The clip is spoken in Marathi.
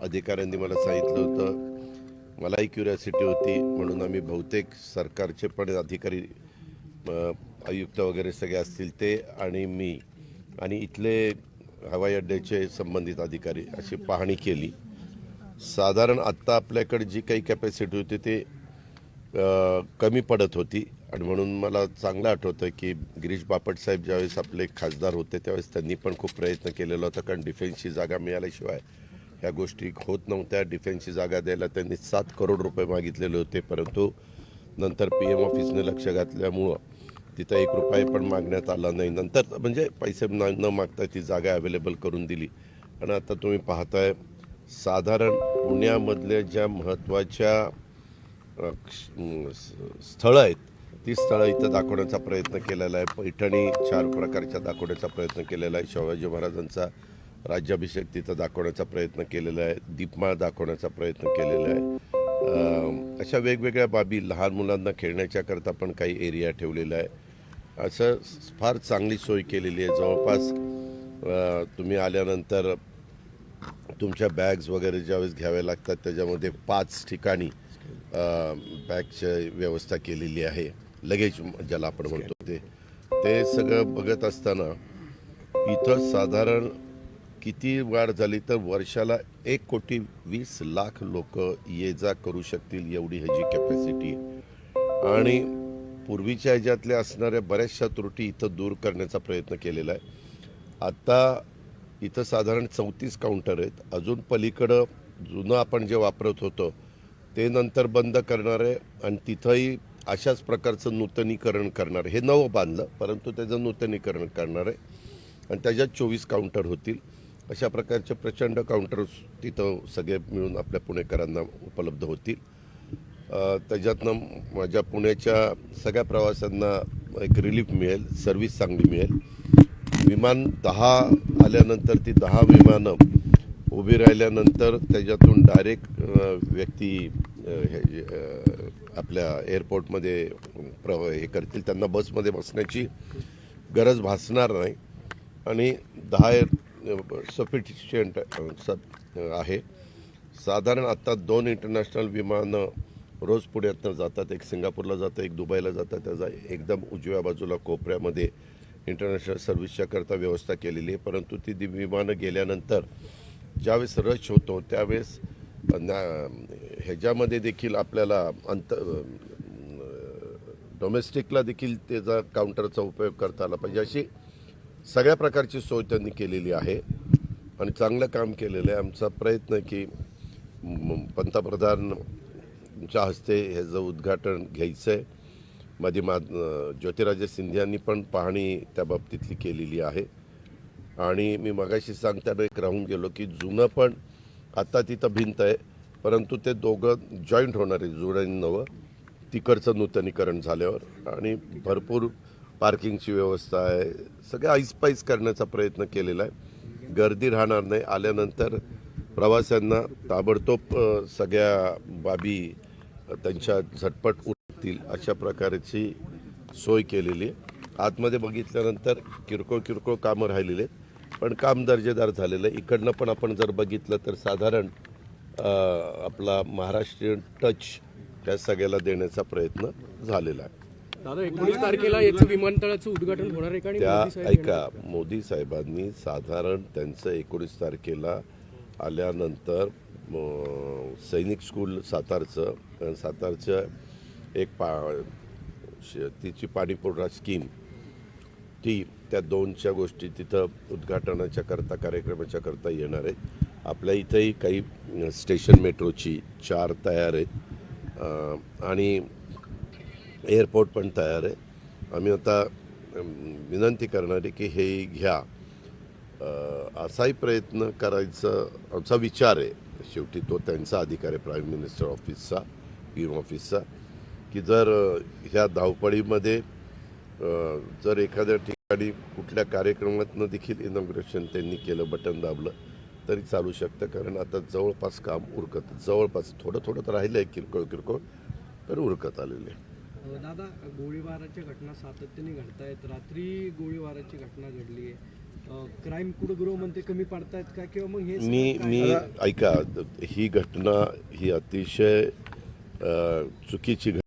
अधिकाऱ्यांनी मला सांगितलं होतं मलाही क्युरियासिटी होती. म्हणून आम्ही बहुतेक सरकारचे पण अधिकारी आयुक्त वगैरे सगळे असतील ते आणि मी आणि इथले हवाई अड्ड्याचे संबंधित अधिकारी अशी पाहणी केली. साधारण आत्ता आपल्याकडे जी काही कॅपॅसिटी होती ते कमी पडत होती. आणि म्हणून मला चांगलं आठवतं की गिरीश बापट साहेब ज्यावेळेस आपले खासदार होते त्यावेळेस त्यांनी पण खूप प्रयत्न केलेला होता कारण डिफेन्सची जागा मिळाल्याशिवाय ह्या गोष्टी होत नव्हत्या. डिफेन्सची जागा द्यायला त्यांनी सात करोड रुपये मागितलेले होते. परंतु नंतर पी एम ऑफिसने लक्ष घातल्यामुळं तिथं एक रुपये पण मागण्यात आला नाही. नंतर म्हणजे पैसे न न मागता ती जागा अवेलेबल करून दिली. आणि आता तुम्ही पाहताय साधारण पुण्यामधल्या ज्या महत्त्वाच्या क्ष- स्थळं आहेत ती स्थळं इथं दाखवण्याचा प्रयत्न केलेला आहे. पैठणी चार प्रकारच्या दाखवण्याचा प्रयत्न केलेला आहे. शिवाजी महाराजांचा राज्याभिषेक तिथं दाखवण्याचा प्रयत्न केलेला आहे. दीपमाळ दाखवण्याचा प्रयत्न केलेला आहे. अशा वेगवेगळ्या बाबी लहान मुलांना खेळण्याच्या करता पण काही एरिया ठेवलेला आहे. असं फार चांगली सोय केलेली आहे. जवळपास तुम्ही आल्यानंतर तुमच्या बॅग्स वगैरे ज्यावेळेस घ्याव्या लागतात त्याच्यामध्ये पाच ठिकाणी बॅगची व्यवस्था केलेली आहे. लगेज ज्याला आपण म्हणतो ते. ते सगळं बघत असताना इथं साधारण किती वाढ झाली तर वर्षाला एक कोटी वीस लाख लोक ये जा करू शकतील एवढी ह्याची कॅपॅसिटी आणि पूर्वीच्या ह्याच्यातल्या असणाऱ्या बऱ्याचशा त्रुटी इथं दूर करण्याचा प्रयत्न केलेला आहे. आत्ता इथं साधारण चौतीस काउंटर आहेत. अजून पलीकडं जुनं आपण जे वापरत होतो ते नंतर बंद करणार आहे आणि तिथंही अशाच प्रकारचं नूतनीकरण करणार आहे. हे नवं बांधलं परंतु त्याचं नूतनीकरण करणार आहे. आणि त्याच्यात चोवीस काउंटर होतील. अशा प्रकारचे प्रचंड काउंटर्स तिथं सगळे मिळून आपल्या पुणेकरांना उपलब्ध होतील. त्याच्यातनं माझ्या पुण्याच्या सगळ्या प्रवाशांना एक रिलीफ मिळेल सर्व्हिस चांगली मिळेल. विमान दहा आल्यानंतर ती दहा विमानं उभी राहिल्यानंतर त्याच्यातून डायरेक्ट व्यक्ती हे आपल्या एअरपोर्टमध्ये प्र हे करतील. त्यांना बसमध्ये बसण्याची गरज भासणार नाही. आणि दहा सफिशियंट सब आहे. साधारण आत्ता दोन इंटरनॅशनल विमानं रोज पुण्यातनं जातात. एक सिंगापूरला जातं एक दुबईला जातं त्याचा एकदम उजव्या बाजूला कोपऱ्यामध्ये इंटरनॅशनल सर्व्हिसच्या करता व्यवस्था केलेली आहे. परंतु ती विमानं गेल्यानंतर ज्यावेळेस रश होतो त्यावेळेस ना- ह्याच्यामध्ये देखील आपल्याला अंत डोमेस्टिकला देखील त्याचा काउंटरचा उपयोग करता आला पाहिजे. अशी सगळ्या प्रकारची सोय त्यांनी केलेली आहे. आणि चांगलं काम केलेलं आहे. आमचा प्रयत्न की पंतप्रधानच्या हस्ते ह्याचं उद्घाटन घ्यायचं आहे. माझी मा ज्योतिराजे सिंधियांनी पण पाहणी त्या बाबतीतली केलेली आहे. आणि मी मगाशी सांगताना एक राहून गेलो की जुनं पण आत्ता तिथं भिंत आहे. परंतु ते दोघं जॉईंट होणार आहे जुळं नवं. तिकडचं नूतनीकरण झाल्यावर. आणि भरपूर पार्किंगची व्यवस्था आहे. सगळं ऐसपाईस करण्याचा प्रयत्न केलेला आहे. गर्दी राहणार नाही. आल्यानंतर प्रवाशांना ताबडतोब सगळ्या बाबी त्यांच्या झटपट उठतील अशा प्रकारची सोय केलेली आहे. आतमध्ये बघितल्यानंतर किरकोळ किरकोळ कामं राहिलेली पण काम दर्जेदार झालेलं आहे. इकडनं पण आपण जर बघितलं तर साधारण आपला महाराष्ट्रीयन टच त्या सगळ्याला देण्याचा प्रयत्न झालेला आहे. दादा एकोणीस तारखेला याचं विमानतळाचं उद्घाटन होणार आहे का आणि त्या मोदी साहेब येणार ऐका मोदी साहेबांनी साधारण त्यांचं एकोणीस तारखेला आल्यानंतर म, सैनिक स्कूल सातारचं अ, सातारचं एक पा श- तिची पाणीपुरवठा स्कीम ती त्या दोनच्या गोष्टी तिथं उद्घाटनाच्या करता कार्यक्रमाच्या करता येणार आहेत. आपल्या इथंही काही अ, स्टेशन मेट्रोची चार तयार आहेत. अ, आणि एअरपोर्ट पण तयार आहे. आम्ही आता विनंती करणार आहे की हे घ्या. असाही प्रयत्न करायचा आमचा विचार आहे. शेवटी तो त्यांचा अधिकार आहे प्राईम मिनिस्टर ऑफिसचा पी एम ऑफिसचा की जर ह्या धावपळीमध्ये जर एखाद्या ठिकाणी कुठल्या कार्यक्रमातनं देखील इनॉग्रेशन त्यांनी केलं बटन दाबलं तरी चालू शकतं. कारण आता जवळपास काम उरकत जवळपास थोडं थोडं तर राहिलं आहे किरकोळ किरकोळ तर उरकत आलेलं. आहे दादा गोळीबाराच्या घटना सातत्याने घडत आहेत रात्री गोळीबाराची घटना घडली आहे. क्राईम गृहमंत्री कमी पडतायत का? किंवा मग हे मी मी ऐका ही घटना ही अतिशय चुकीची घटना